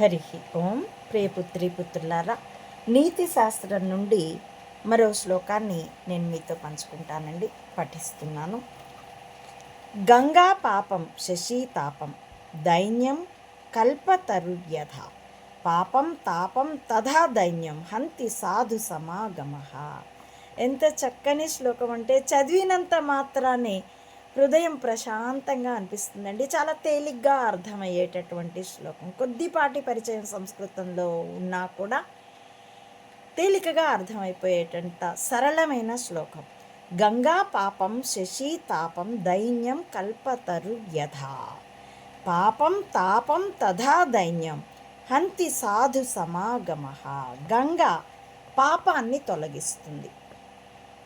హరి ఓం ప్రియపుత్రి పుత్రులారా నీతి శాస్త్రం నుండి మరో శ్లోకాన్ని నేను మీతో పంచుకుంటానండి పఠిస్తున్నాను. గంగా పాపం శశి తాపం దైన్యం కల్పతరుయథ పాపం తాపం తథా దైన్యం హంతి సాధు సమాగమ. ఎంత చక్కని శ్లోకం అంటే చదివినంత మాత్రానే హృదయం ప్రశాంతంగా అనిపిస్తుందండి. చాలా తేలిగ్గా అర్థమయ్యేటటువంటి శ్లోకం. కొద్దిపాటి పరిచయం సంస్కృతంలో ఉన్నా కూడా తేలికగా అర్థమైపోయేటంత సరళమైన శ్లోకం. గంగా పాపం శశి తాపం దైన్యం కల్పతరు యథా. పాపం తాపం తథా దైన్యం. హంతి సాధు సమాగమ. గంగా పాపాన్ని తొలగిస్తుంది.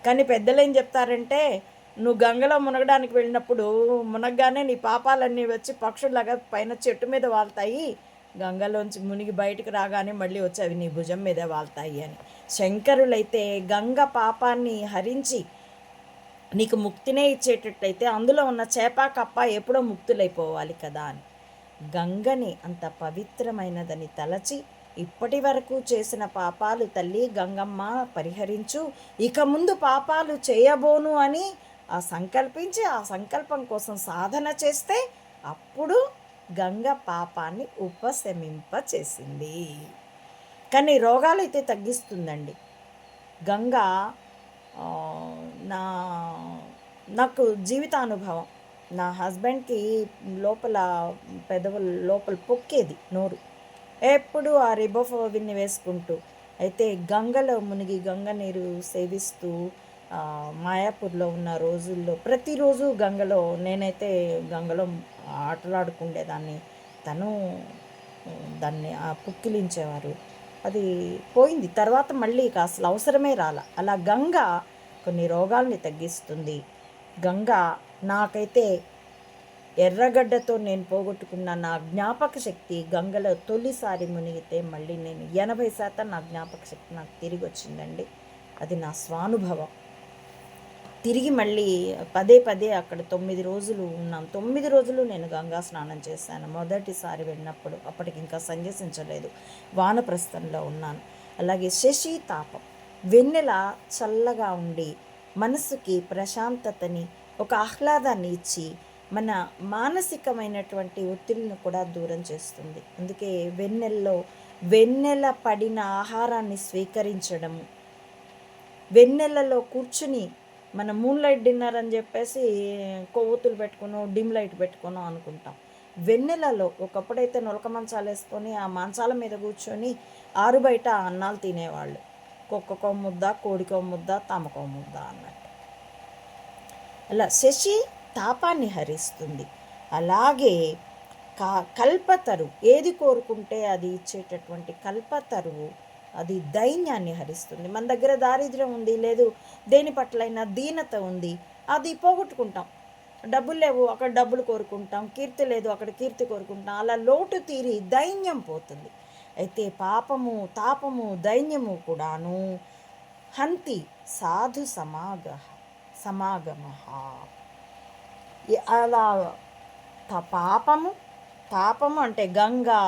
కానీ పెద్దలు ఏం చెప్తారంటే నువ్వు గంగలో మునగడానికి వెళ్ళినప్పుడు మునగగానే నీ పాపాలన్నీ వచ్చి పక్షుల్లాగా పైన చెట్టు మీద వాళ్తాయి. గంగలోంచి మునిగి బయటకు రాగానే మళ్ళీ వచ్చి అవి నీ భుజం మీద వాళ్తాయి అని. శంకరులైతే గంగ పాపాన్ని హరించి నీకు ముక్తినే ఇచ్చేటట్టయితే అందులో ఉన్న చేప కప్ప ఎప్పుడో ముక్తులైపోవాలి కదా అని. గంగని అంత పవిత్రమైనదని తలచి ఇప్పటి వరకు చేసిన పాపాలు తల్లి గంగమ్మ పరిహరించు. ఇక ముందు పాపాలు చేయబోను అని ఆ సంకల్పించి ఆ సంకల్పం కోసం సాధన చేస్తే అప్పుడు గంగ పాపాన్ని ఉపశమింప చేసింది. కానీ రోగాలు అయితే తగ్గిస్తుందండి. గంగ నా నాకు జీవితానుభవం. నా హస్బెండ్కి లోపల పెదవుల లోపల పొక్కేది నోరు. ఎప్పుడు ఆ రిబోఫోవిన్ని వేసుకుంటూ అయితే గంగలో మునిగి గంగ నీరు సేవిస్తూ మాయాపూర్లో ఉన్న రోజుల్లో ప్రతిరోజు గంగలో నేనైతే గంగలో ఆటలాడుకుండేదాన్ని. తను దాన్ని పుక్కిలించేవారు. అది పోయింది. తర్వాత మళ్ళీ ఇక అసలు అవసరమే రాల. అలా గంగ కొన్ని రోగాల్ని తగ్గిస్తుంది. గంగ నాకైతే ఎర్రగడ్డతో నేను పోగొట్టుకున్న నా జ్ఞాపక శక్తి గంగలో తొలిసారి మునిగితే మళ్ళీ నేను ఎనభై శాతం నా జ్ఞాపక శక్తి నాకు తిరిగి వచ్చిందండి అది నా స్వానుభవం. తిరిగి మళ్ళీ పదే పదే అక్కడ తొమ్మిది రోజులు ఉన్నాం. తొమ్మిది రోజులు నేను గంగా స్నానం చేశాను. మొదటిసారి వెళ్ళినప్పుడు అప్పటికి ఇంకా సంజసించలేదు వానప్రస్థంలో ఉన్నాను. అలాగే శశి తాపం. వెన్నెల చల్లగా ఉండి మనసుకి ప్రశాంతతని ఒక ఆహ్లాదాన్ని ఇచ్చి మన మానసికమైనటువంటి ఒత్తిడిని కూడా దూరం చేస్తుంది. అందుకే వెన్నెల్లో వెన్నెల పడిన ఆహారాన్ని స్వీకరించడము వెన్నెలలో కూర్చుని మన మూన్ లైట్ డిన్నర్ అని చెప్పేసి కొవ్వొత్తులు పెట్టుకునో డిమ్ లైట్ పెట్టుకునో అనుకుంటాం. వెన్నెలలో ఒకప్పుడైతే నులక మంచాలు వేసుకొని ఆ మంచాల మీద కూర్చొని ఆరు బయట అన్నాలు తినేవాళ్ళు. కుక్కకో ముద్ద కోడికో ముద్ద తమకో ముద్ద అన్నట్టు. అలా శశి తాపాన్ని హరిస్తుంది. అలాగే కా కల్పతరు ఏది కోరుకుంటే అది ఇచ్చేటటువంటి కల్పతరువు అది దైన్యాన్ని హరిస్తుంది. మన దగ్గర దారిద్ర్యం ఉంది లేదు దేని పట్లైనా దీనత ఉంది అది పోగొట్టుకుంటాం. డబ్బులు లేవు అక్కడ డబ్బులు కోరుకుంటాం కీర్తి లేదు అక్కడ కీర్తి కోరుకుంటాం. అలా లోటు తీరి దైన్యం పోతుంది. అయితే పాపము తాపము దైన్యము కూడాను హంతి సాధు సమాగ సమాగమ అలా పాపము తాపము అంటే గంగా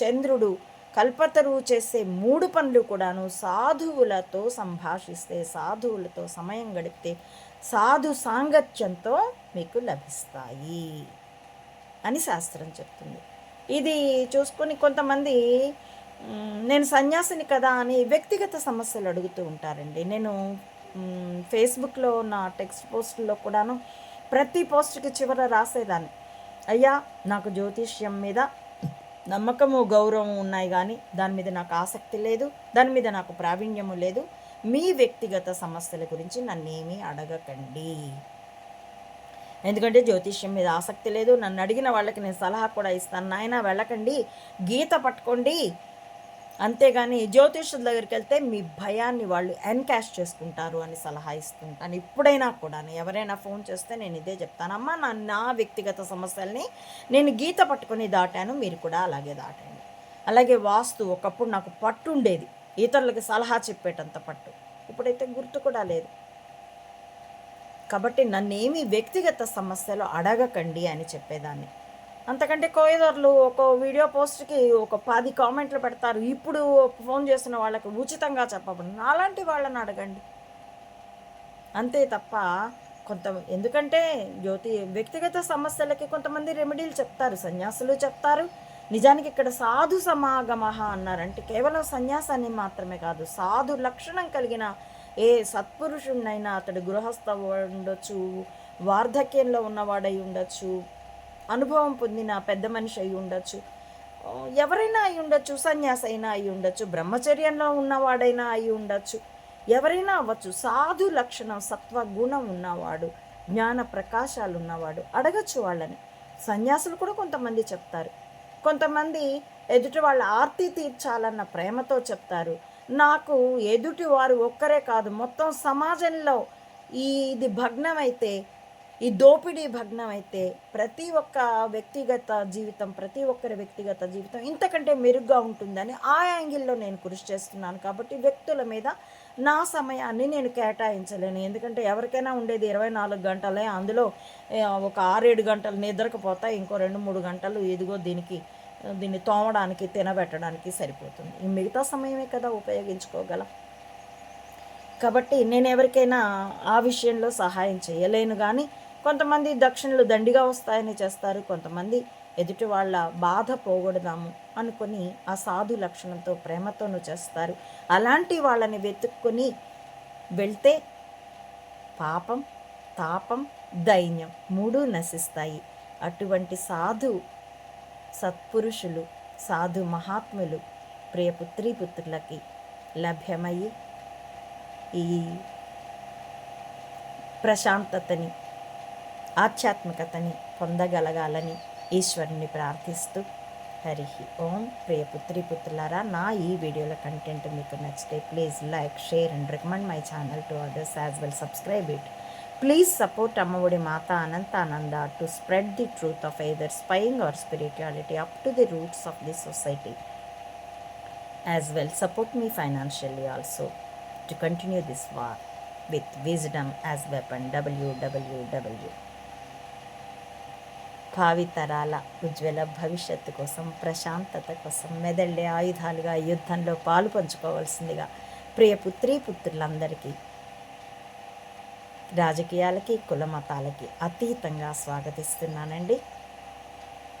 చంద్రుడు కల్పతరువు చేసే మూడు పనులు కూడాను సాధువులతో సంభాషిస్తే సాధువులతో సమయం గడిపితే సాధు సాంగత్యంతో మీకు లభిస్తాయి అని శాస్త్రం చెప్తుంది. ఇది చూసుకొని కొంతమంది నేను సన్యాసిని కదా అని వ్యక్తిగత సమస్యలు అడుగుతూ ఉంటారండి. నేను ఫేస్బుక్లో నా టెక్స్ట్ పోస్టుల్లో కూడాను ప్రతి పోస్ట్కి చివర రాసేదాన్ని. అయ్యా నాకు జ్యోతిష్యం మీద నమ్మకము గౌరవం ఉన్నాయి కానీ దాని మీద నాకు ఆసక్తి లేదు దాని మీద నాకు ప్రావీణ్యము లేదు. మీ వ్యక్తిగత సమస్యల గురించి నన్నేమీ అడగకండి. ఎందుకంటే జ్యోతిష్యం మీద ఆసక్తి లేదు. నన్ను అడిగిన వాళ్ళకి నేను సలహా కూడా ఇస్తాను. నాయన వెళ్ళకండి. గీత పట్టుకోండి. అంతేగాని జ్యోతిష్యుల దగ్గరికి వెళ్తే మీ భయాన్ని వాళ్ళు ఎన్కాష్ చేసుకుంటారు అని సలహా ఇస్తుంటాను. ఇప్పుడైనా కూడా ఎవరైనా ఫోన్ చేస్తే నేను ఇదే చెప్తాను. అమ్మ నా నా వ్యక్తిగత సమస్యల్ని నేను గీత పట్టుకొని దాటాను మీరు కూడా అలాగే దాటండి. అలాగే వాస్తు ఒకప్పుడు నాకు పట్టు ఉండేది. ఇతరులకు సలహా చెప్పేటంత పట్టు. ఇప్పుడైతే గుర్తు కూడా లేదు. కాబట్టి నన్నేమి వ్యక్తిగత సమస్యలు అడగకండి అని చెప్పేదాన్ని. అంతకంటే కోయదర్లు ఒక వీడియో పోస్ట్కి ఒక పది కామెంట్లు పెడతారు. ఇప్పుడు ఫోన్ చేసిన వాళ్ళకి ఉచితంగా చెప్పబడి అలాంటి వాళ్ళని అడగండి. అంతే తప్ప కొంత ఎందుకంటే జ్యోతి వ్యక్తిగత సమస్యలకి కొంతమంది రెమెడీలు చెప్తారు సన్యాసులు చెప్తారు. నిజానికి ఇక్కడ సాధు సమాగమహ అన్నారంటే కేవలం సన్యాసాన్ని మాత్రమే కాదు సాధు లక్షణం కలిగిన ఏ సత్పురుషుడినైనా అతడు గృహస్థ ఉండొచ్చు వార్ధక్యంలో ఉన్నవాడై ఉండొచ్చు. అనుభవం పొందిన పెద్ద మనిషి అయి ఉండొచ్చు. ఎవరైనా అయి ఉండొచ్చు సన్యాసి అయినా అయి ఉండొచ్చు బ్రహ్మచర్యంలో ఉన్నవాడైనా అయి ఉండొచ్చు. ఎవరైనా అవ్వచ్చు సాధు లక్షణం సత్వ గుణం ఉన్నవాడు జ్ఞాన ప్రకాశాలు ఉన్నవాడు అడగచ్చు వాళ్ళని. సన్యాసులు కూడా కొంతమంది చెప్తారు. కొంతమంది ఎదుటి వాళ్ళ ఆర్తి తీర్చాలన్న ప్రేమతో చెప్తారు. నాకు ఎదుటి వారు ఒక్కరే కాదు మొత్తం సమాజంలో ఈ ఇది భగ్నమైతే ఈ దోపిడీ భగ్నం అయితే ప్రతి ఒక్క వ్యక్తిగత జీవితం ప్రతి ఒక్కరి వ్యక్తిగత జీవితం ఇంతకంటే మెరుగ్గా ఉంటుందని ఆ యాంగిల్లో నేను కృషి చేస్తున్నాను. కాబట్టి వ్యక్తుల మీద నా సమయాన్ని నేను కేటాయించలేను. ఎందుకంటే ఎవరికైనా ఉండేది ఇరవై నాలుగు గంటలే అందులో ఒక ఆరేడు గంటలు నిద్రకపోతా ఇంకో రెండు మూడు గంటలు ఇదిగో దీనికి దీన్ని తోమడానికి తినబెట్టడానికి సరిపోతుంది. ఈ మిగతా సమయమే కదా ఉపయోగించుకోగలం. కాబట్టి నేను ఎవరికైనా ఆ విషయంలో సహాయం చేయలేను. కానీ కొంతమంది దక్షిణలు దండిగా వస్తాయని చేస్తారు కొంతమంది ఎదుటి వాళ్ళ బాధ పోగొడదాము అనుకొని ఆ సాధు లక్షణంతో ప్రేమతోనూ చేస్తారు. అలాంటి వాళ్ళని వెతుక్కొని వెళ్తే పాపం తాపం దైన్యం మూడు నశిస్తాయి. అటువంటి సాధు సత్పురుషులు సాధు మహాత్ములు ప్రియపుత్రీ పుత్రులకి లభ్యమయ్యి ఈ ప్రశాంతతని ఆధ్యాత్మికతని పొందగలగాలని ఈశ్వరుని ప్రార్థిస్తూ హరి ఓం. ప్రియ పుత్రి పుత్రులారా నా ఈ వీడియోల కంటెంట్ మీకు నచ్చితే please like share and recommend my channel to others as well subscribe it. Please support Ammaodi Mata Anantananda to spread the truth of either spying or spirituality up to the roots of the society. As well support me financially also to continue this war with wisdom as weapon W W W భావితరాల ఉజ్వల భవిష్యత్తు కోసం ప్రశాంతత కోసం మెదళ్ళే ఆయుధాలుగా యుద్ధంలో పాలు పంచుకోవాల్సిందిగా ప్రియ పుత్రీ పుత్రులందరికీ రాజకీయాలకి కుల మతాలకి అతీతంగా స్వాగతిస్తున్నానండి.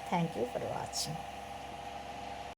Thank you for watching